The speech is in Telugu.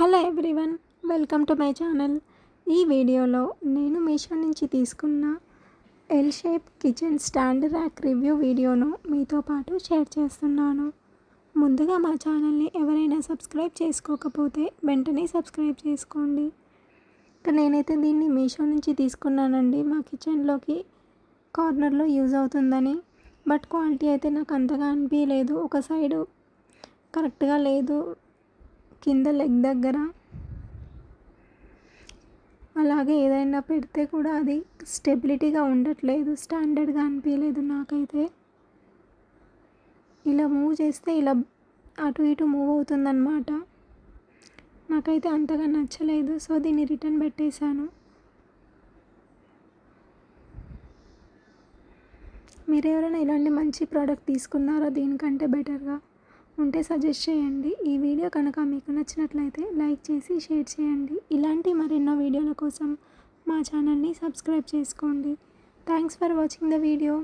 Hello everyone welcome to my channel. ఈ వీడియోలో నేను మీషో నుంచి తీసుకున్న L shape kitchen stand rack review వీడియోను మీతో పాటు షేర్ చేస్తున్నాను. ముందుగా మా ఛానల్ని ఎవరైనా సబ్స్క్రైబ్ చేసుకోకపోతే వెంటనే సబ్స్క్రైబ్ చేసుకోండి. ఇక నేనైతే దీన్ని మీషో నుంచి తీసుకున్నానండి. మా కిచెన్లోకి కార్నర్లో యూజ్ అవుతుందని. బట్ క్వాలిటీ అయితే నాకు అంతగా అనిపించలేదు ఒక సైడు కరెక్ట్గా లేదు. కింద లెగ్ దగ్గర. అలాగే ఏదైనా పెడితే కూడా అది స్టెబిలిటీగా ఉండట్లేదు స్టాండర్డ్గా అనిపించలేదు నాకైతే. ఇలా మూవ్ చేస్తే ఇలా అటు ఇటు మూవ్ అవుతుందన్నమాట. నాకైతే అంతగా నచ్చలేదు సో దీన్ని రిటర్న్ పెట్టేశాను. మీరు ఎవరైనా ఇలాంటి మంచి ప్రోడక్ట్ తీసుకున్నారా దీనికంటే బెటర్గా? ఉంటే సజెస్ట్ చేయండి. ఈ వీడియో కనుక మీకు నచ్చినట్లయితే లైక్ చేసి షేర్ చేయండి. ఇలాంటి మరెన్నో వీడియోల కోసం మా ఛానల్ని సబ్స్క్రైబ్ చేసుకోండి. Thanks for watching the video.